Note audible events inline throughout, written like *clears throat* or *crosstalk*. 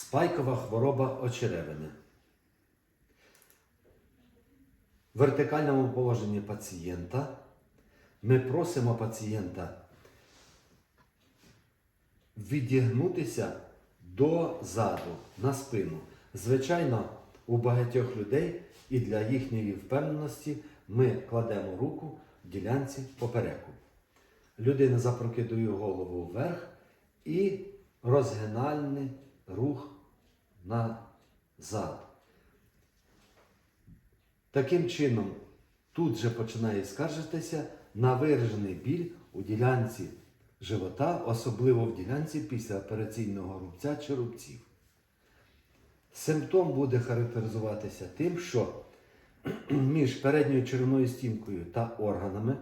Спайкова хвороба очеревини. В вертикальному положенні пацієнта ми просимо пацієнта відігнутися дозаду на спину. Звичайно, у багатьох людей і для їхньої впевненості ми кладемо руку в ділянці попереку. Людина запрокидує голову вверх і розгинальний рух назад. Таким чином, тут же починає скаржитися на виражений біль у ділянці живота, особливо в ділянці післяопераційного рубця чи рубців. Симптом буде характеризуватися тим, що *clears throat* між передньою черевною стінкою та органами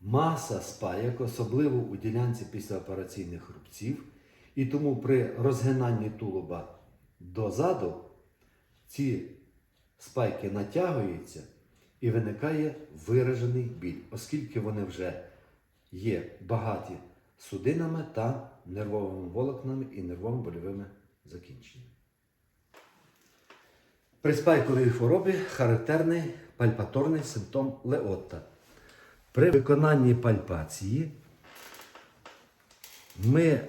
маса спаяк, особливо у ділянці післяопераційних рубців, і тому при розгинанні тулуба дозаду ці спайки натягуються і виникає виражений біль, оскільки вони вже є багаті судинами та нервовими волокнами і нервово-больовими закінченнями. При спайковій хворобі характерний пальпаторний симптом леотта. При виконанні пальпації ми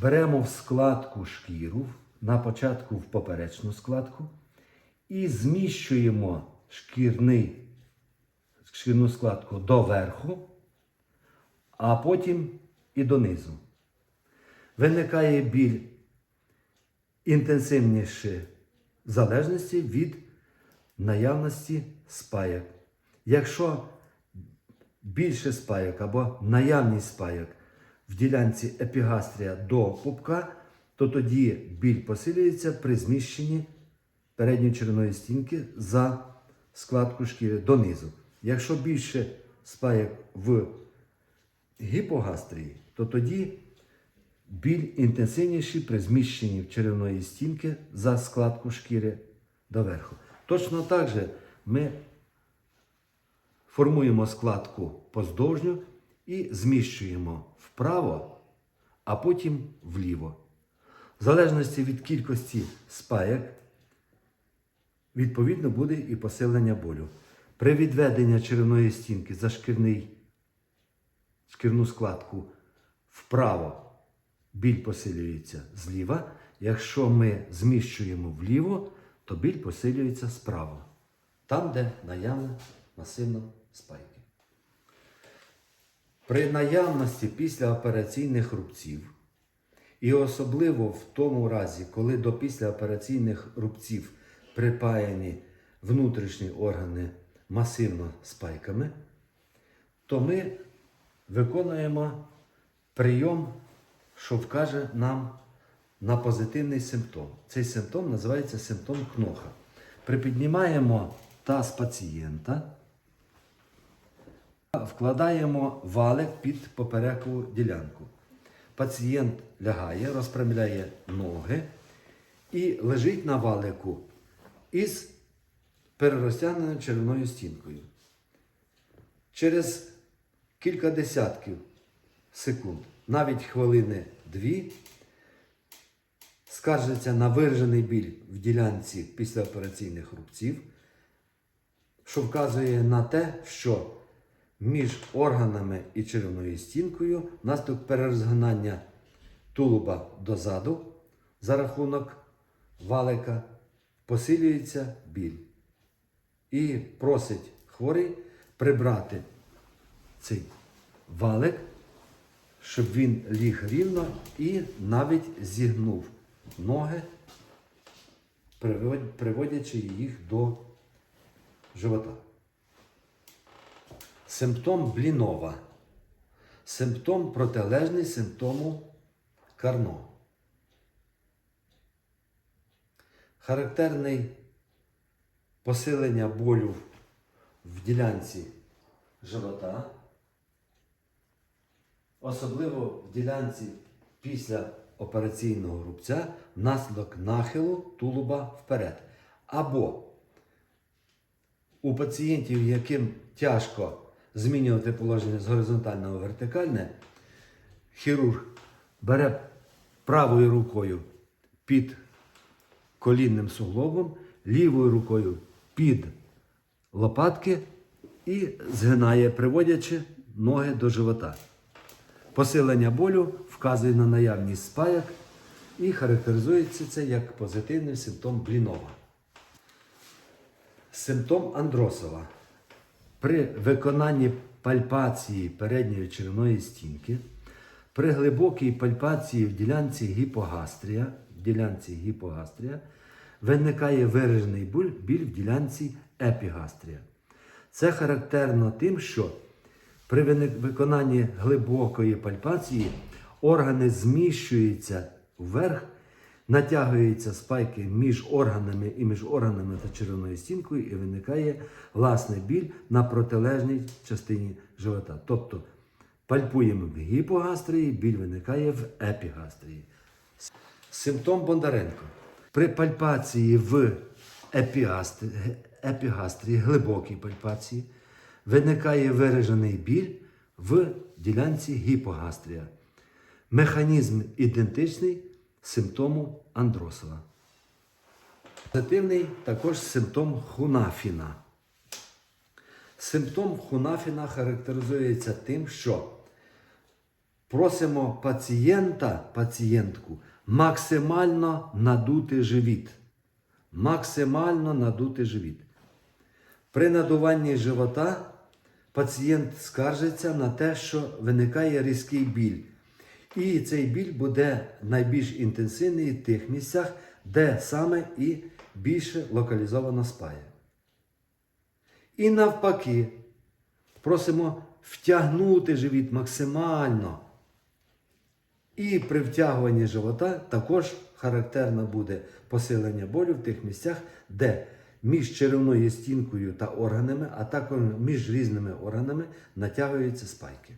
беремо в складку шкіру, на початку в поперечну складку, і зміщуємо шкірний, шкірну складку доверху, а потім і донизу. Виникає біль інтенсивніше в залежності від наявності спаяк. Якщо більше спайок або наявність спайок в ділянці епігастрія до пупка, то тоді біль посилюється при зміщенні передньої черевної стінки за складку шкіри донизу. Якщо більше спайок в гіпогастрії, то тоді біль інтенсивніший при зміщенні черевної стінки за складку шкіри доверху. Точно так же ми формуємо складку поздовжню і зміщуємо вправо, а потім вліво. В залежності від кількості спаяк, відповідно буде і посилення болю. При відведенні черевної стінки за шкірний, шкірну складку вправо біль посилюється зліва. Якщо ми зміщуємо вліво, то біль посилюється справа. Там, де наявна масивна спайки. При наявності післяопераційних рубців, і особливо в тому разі, коли до післяопераційних рубців припаяні внутрішні органи масивно спайками, то ми виконуємо прийом, що вкаже нам на позитивний симптом. Цей симптом називається симптом кноха. Припіднімаємо таз пацієнта, вкладаємо валик під поперекову ділянку. Пацієнт лягає, розпрямляє ноги і лежить на валику із перерозтягненою червоною стінкою. Через кілька десятків секунд, навіть хвилини дві, скаржиться на виражений біль в ділянці післяопераційних рубців, що вказує на те, що між органами і черевною стінкою внаслідок перерозгинання тулуба дозаду за рахунок валика посилюється біль. І просить хворий прибрати цей валик, щоб він ліг рівно і навіть зігнув ноги, приводячи їх до живота. Симптом блінова. Симптом протилежний симптому карно. Характерний посилення болю в ділянці живота, особливо в ділянці після операційного рубця внаслідок нахилу тулуба вперед. Або у пацієнтів, яким тяжко змінювати положення з горизонтального в вертикальне, хірург бере правою рукою під колінним суглобом, лівою рукою під лопатки і згинає, приводячи ноги до живота. Посилення болю вказує на наявність спаяк і характеризується це як позитивний симптом блінова. Симптом Андросова. При виконанні пальпації передньої черевної стінки, при глибокій пальпації в ділянці гіпогастрія, в ділянці гіпогастрія виникає виражений біль, в ділянці епігастрія. Це характерно тим, що при виконанні глибокої пальпації органи зміщуються вверх, натягуються спайки між органами і між органами та черевною стінкою, і виникає власний біль на протилежній частині живота. Тобто пальпуємо в гіпогастрії, біль виникає в епігастрії. Симптом Бондаренко. При пальпації в епігастрії, епігастрії глибокій пальпації, виникає виражений біль в ділянці гіпогастрія. Механізм ідентичний симптому Андросова. Позитивний також симптом Хунафіна. Симптом Хунафіна характеризується тим, що просимо пацієнта, пацієнтку максимально надути живіт. Максимально надути живіт. При надуванні живота пацієнт скаржиться на те, що виникає різкий біль. І цей біль буде найбільш інтенсивний в тих місцях, де саме і більше локалізовано спає. І навпаки, просимо втягнути живіт максимально. І при втягуванні живота також характерно буде посилення болю в тих місцях, де між черевною стінкою та органами, а також між різними органами натягуються спайки.